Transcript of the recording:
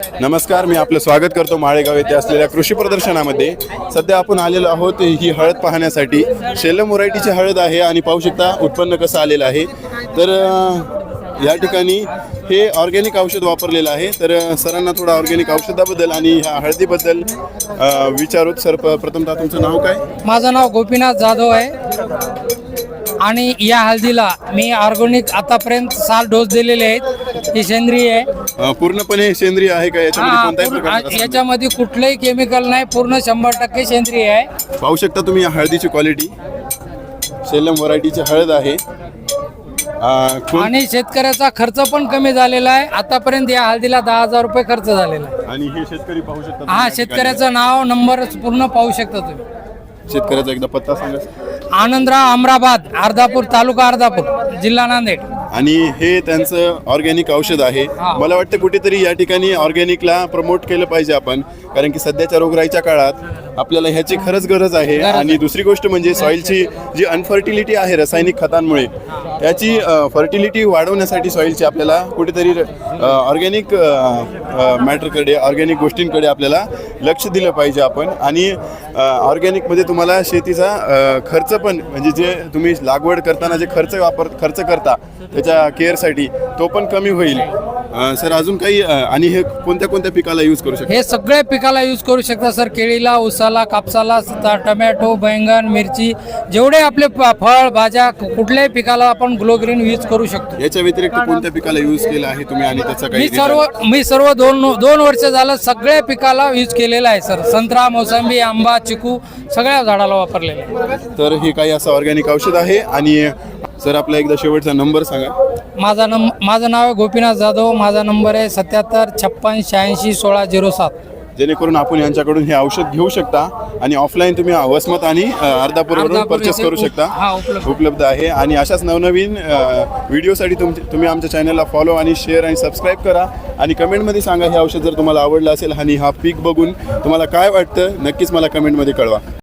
नमस्कार मी आपलं स्वागत करतो माळेगाव येथे असलेल्या कृषी प्रदर्शनामध्ये. सध्या आपण आलेलो आहोत ही हळद पाहण्यासाठी. शेलम व्हरायटीची हळद आहे आणि पाहू शकता उत्पन्न कसं आलेलं आहे. तर या ठिकाणी हे ऑर्गॅनिक औषध वापरलेलं आहे. तर सरांना थोडं ऑर्गॅनिक औषधाबद्दल आणि ह्या हळदीबद्दल विचारूत सर प्रथमतः तुमचं नाव काय? माझं नाव गोपीनाथ जाधव आहे. आणि या हळदीला मी ऑर्गॅनिक आतापर्यंत सात डोस दिलेले आहेत. ही सेंद्रिय आहे. अं, पूर्णपणे सेंद्रिय आहे का? याच्यामध्ये हा, कोणताही पूर्ण- प्रकार आ- याच्यामध्ये कुठलंही केमिकल नाही पूर्ण शंभर टक्के सेंद्रिय आहे. पाहू शकता तुम्ही या हळदीची क्वालिटी सेलम व्हरायटीची हळद आहे. कोण- आणि शेतकऱ्याचा खर्च पण कमी झालेला आहे. आतापर्यंत या हळदीला दहा हजार रुपये खर्च झालेला आहे. आणि हे शेतकरी पाहू शकता तुम्ही हा या. शेतकऱ्याचं नाव नंबर पूर्ण पाहू शकता तुम्ही. शेतकऱ्याचा एकदा पत्ता सांगा आनंदराव अमराबाद अर्धापूर तालुका अर्धापूर जिल्हा नांदेड. आणि हे त्यांचं ऑर्गॅनिक औषध आहे. हा. मला वाटतं कुठेतरी या ठिकाणी ऑर्गॅनिकला प्रमोट केलं पाहिजे आपण कारण की सध्याच्या रोगराईच्या काळात आपल्याला ह्याची खरंच गरज आहे. आणि दुसरी गोष्ट म्हणजे सॉईलची जी अनफर्टिलिटी आहे रासायनिक खतांमुळे त्याची फर्टिलिटी वाढवण्यासाठी सॉईलची आपल्याला कुठेतरी ऑर्गॅनिक मॅटरकडे ऑर्गॅनिक गोष्टींकडे आपल्याला लक्ष दिलं पाहिजे आपण. आणि ऑर्गॅनिकमध्ये तुम्हाला शेतीचा खर्च पण म्हणजे जे तुम्ही लागवड करताना जे खर्च वापर खर्च करता त्याच्या केअरसाठी तो पण कमी होईल. अ, सर अजून काही अ, आणि हे कोणत्या कोणत्या पिकाला यूज करू शकतो? हे सगळे पिकाला यूज करू शकता सर. केळीला उसाला कापसाला स- टमॅटो बैंगन मिरची जेवढे आपले प- फळ भाज्या कु- कुठल्याही पिकाला आपण ग्लो ग्रीन यूज करू शकतो. याच्या व्यतिरिक्त कोणत्या पिकाला यूज केला आहे तुम्ही आणि त्याचा काही मी सर्व result? मी सर्व दोन दोन वर्ष झालं सगळ्या पिकाला यूज केलेलं आहे सर. संत्रा मोसंबी आंबा चिकू सगळ्या झाडाला वापरलेलं आहे. तर हे काही असं ऑर्गॅनिक औषध आहे आणि सर आपला एकदा शेवटचा नंबर सांगा. माझा नंब माझं नाव आहे गोपीनाथ जाधव माझा नंबर आहे सत्याहत्तर छप्पन शहाऐंशी सोळा झिरो सात. जेणेकरून आपण यांच्याकडून हे औषध घेऊ शकता आणि ऑफलाईन तुम्ही वसमत आणि अर्धापूरवरून अर्धापूर परचेस येथे करू उप- शकता. उपलब्ध. उपलब्ध आहे. आणि अशाच नवनवीन अ, व्हिडिओसाठी तुम तुम्ही आमच्या चॅनलला फॉलो आणि शेअर आणि सबस्क्राईब करा. आणि कमेंटमध्ये सांगा हे औषध जर तुम्हाला आवडलं असेल आणि हा पीक बघून तुम्हाला काय वाटतं नक्कीच मला कमेंटमध्ये कळवा.